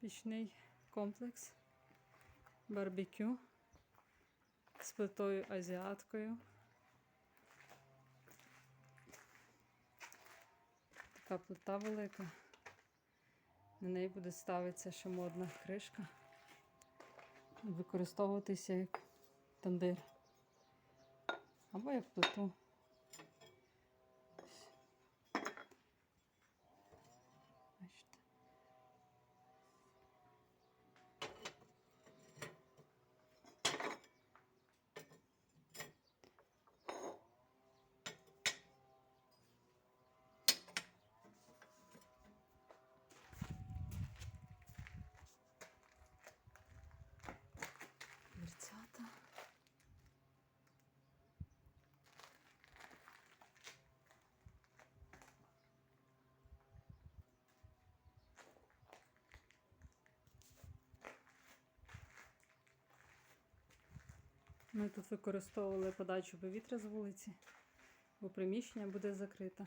Пічний комплекс. Барбекю з плитою азіаткою. Така плита велика. На неї буде ставитися ще модна кришка. Використовуватися як тандир. Або як плиту. Ось. Бачите. Дверцята. Ми тут використовували подачу повітря з вулиці, бо приміщення буде закрите.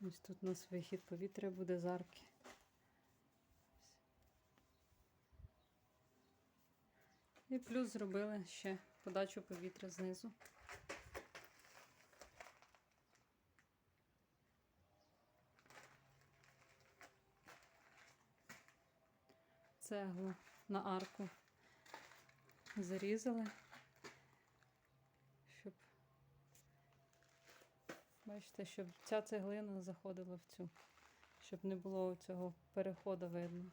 Ось тут у нас вихід повітря буде з арки. І плюс зробили ще подачу повітря знизу. Цеглу на арку зарізали, щоб, бачите, щоб ця цеглина заходила в цю, щоб не було цього переходу видно.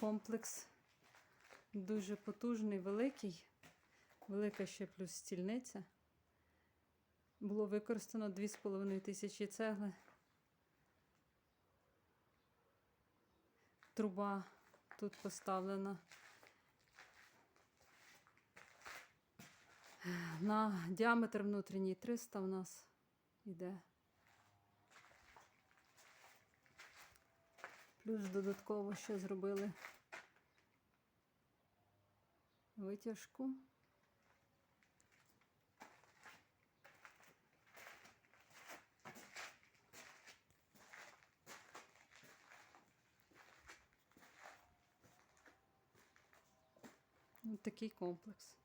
Комплекс дуже потужний, великий, велика ще плюс стільниця. Було використано 2,5 тисячі цегли. Труба тут поставлена. На діаметр внутрішній 300 у нас йде. Плюс додатково ще зробили витяжку. Ось такий комплекс.